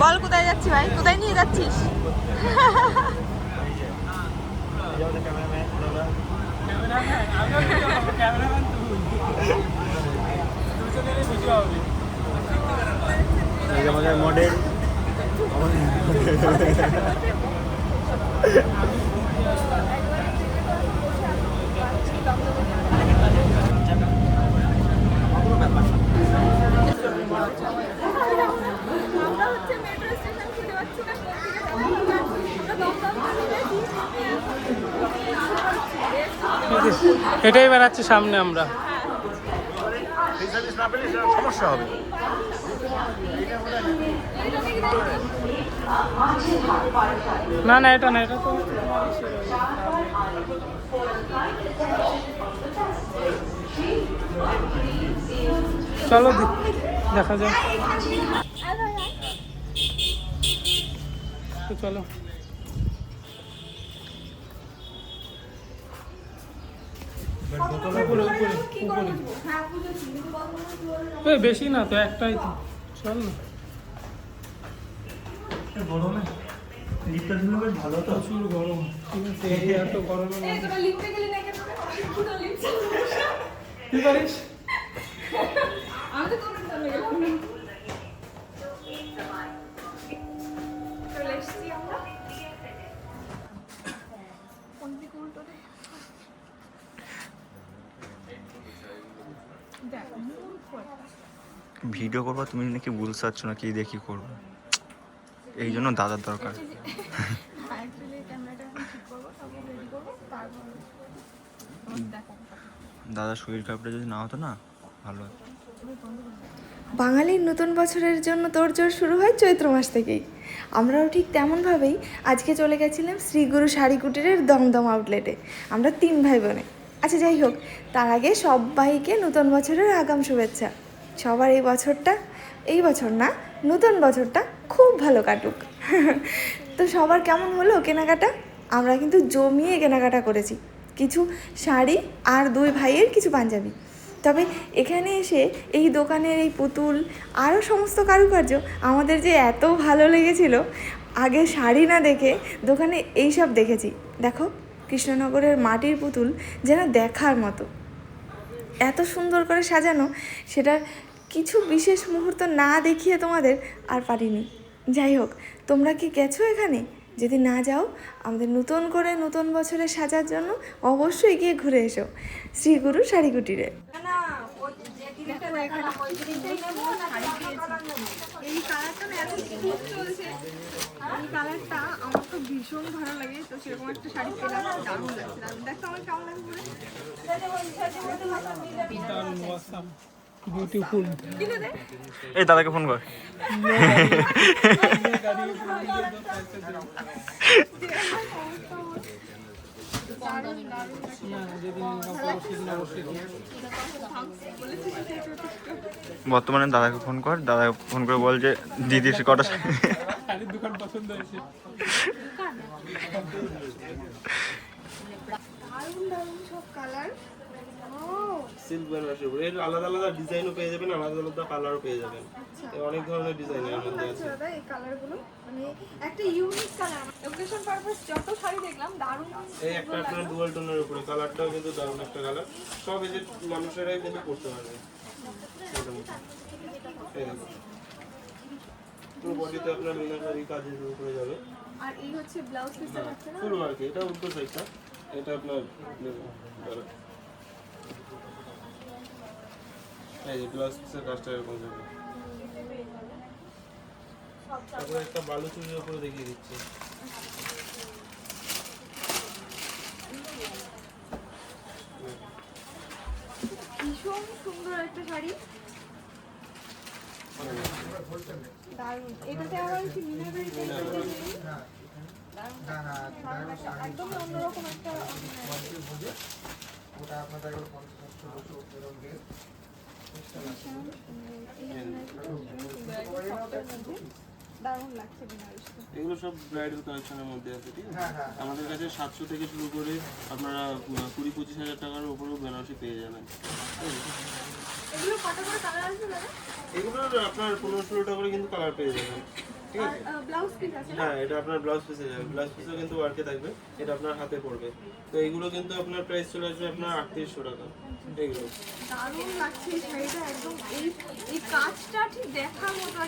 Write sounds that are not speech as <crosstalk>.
সাজাচ্ছিস নিয়ে যাচ্ছিস? আমাদের মডেল <laughs> আমরা হচ্ছে মেট্রো স্টেশন খুঁজে পাচ্ছি না কোন দিকে যাব। আমরা দমদম চলে গেছি। এটাই বেড়াচ্ছি সামনে আমরা। না না এটা না এটা তো চলো দেখা যাক। তো চলো। এ, বেশি না তো একটাই তো। চল না। গরমে লিপটা দিলে বেশ ভালো তো। প্রচুর গরম। ঠিক আছে এই <laughs> এত না কেন কি পারিস আমি তো তোর জন্য গেলাম না। চলে এসেছি আমরা কোন দিকে উল্টো রে? দেখ, মূর্খ একটা। ভিডিও করব, তুমি নাকি বুঝতে চাচ্ছ না কি দেখি করব এই জন্য দাদার দরকার। দাদার শরীর খারাপটা যদি না হতো না ভালো। বাঙালির নতুন বছরের জন্য তোড়জোড় শুরু হয় চৈত্র মাস থেকেই। আমরাও ঠিক তেমনভাবেই আজকে চলে গেছিলাম শ্রীগুরু শাড়ি কুটিরের দমদম আউটলেটে আমরা তিন ভাই বোনে আচ্ছা যাই হোক, তার আগে সবাইকে নতুন বছরের আগাম শুভেচ্ছা। সবার এই বছরটা, এই বছর না, নতুন বছরটা খুব ভালো কাটুক। <laughs> তো সবার কেমন হলো কেনাকাটা? আমরা কিন্তু জমিয়ে কেনাকাটা করেছি। কিছু শাড়ি আর দুই ভাইয়ের কিছু পাঞ্জাবি। তবে এখানে এসে এই দোকানের এই পুতুল আরও সমস্ত কারুকার্য আমাদের যে এত ভালো লেগেছিল, আগে শাড়ি না দেখে দোকানে এই সব দেখেছি। দেখো, কৃষ্ণনগরের মাটির পুতুল যেন দেখার মতো। এত সুন্দর করে সাজানো, সেটার কিছু বিশেষ মুহূর্ত না দেখিয়ে তোমাদের আর পারিনি। যাই হোক, তোমরা কি গেছো এখানে? যদি না যাও, আমাদের নতুন করে নতুন বছরে সাজার জন্য অবশ্যই গিয়ে ঘুরে এসো। শ্রীগুরু শাড়ি কুটিরে এই কালারটা না এত খুব চলছে এই কালারটা আমার তো ভীষণ ভালো লাগে তো সেরকম একটা শাড়ি পেলাম দারুণ লাগছে দারুণ দেখো আমার কেমন লাগে বিউটিফুল এই দাদাকে ফোন কর <laughs> <laughs> <laughs> বর্তমানে দাদাকে ফোন কর দাদা ফোন করে বল যে দিদির কটা পছন্দ হয়েছে সব কালার সিল্ক বেনারসির উপরে এর আলাদা আলাদা ডিজাইনও পেয়ে যাবেন আলাদা আলাদা কালারও পেয়ে যাবেন। অনেক ধরনের ডিজাইন এর মধ্যে আছে। দাদা এই কালারগুলো মানে একটা ইউনিক কালার ওকেশন পারপাস যত শাড়ি দেখলাম দারুণ এই একটা আপনার ডুয়াল টোনের উপরে কালারটাও কিন্তু দারুণ একটা কালার সব এই যে মানুষেরাই কিন্তু করতে পারবে। পুরো বডিতে আপনার মিনাকারি কাজের উপরে যাবে। আর এই হচ্ছে ব্লাউজ পিসটা থাকছে না? ফুল ওয়ার্ক এটা উত্তর সাইডটা এটা আপনার এই যে ব্লাউজ পিসের কাজটা এরকম যাবে তারপরে একটা বালু চুরির উপরে দেখিয়ে দিচ্ছি। ভীষণ সুন্দর একটা শাড়ি। দারুণ। এটাতে আবার কি মিনাকারি টাইপের ডিজাইন দারুণ দারুণ একটা একদমই অন্যরকম একটা লাগছে বেনারসিটা এগুলো সব ব্রাইডাল কালেকশনের মধ্যে আছে ঠিক আছে? হ্যাঁ, হ্যাঁ, হ্যাঁ। আমাদের কাছে সাতশো থেকে শুরু করে আপনারা কুড়ি পঁচিশ হাজার টাকার উপরেও বেনারসি পেয়ে যাবেন। এগুলোর আপনার পনেরো ষোলো টাকা করে কিন্তু কালার পেয়ে যাবেন হ্যাঁ এটা আপনার ব্লাউজ পিসে যাবে। ব্লাউজ পিসও কিন্তু ওয়ার্কে থাকবে এটা আপনার হাতে পড়বে। তো এগুলো কিন্তু আপনার প্রাইস চলে আসবে আপনার আটত্রিশশো টাকা। দারুণ লাগছে শাড়িটা একদম এই এই কাজটা ঠিক দেখার মতো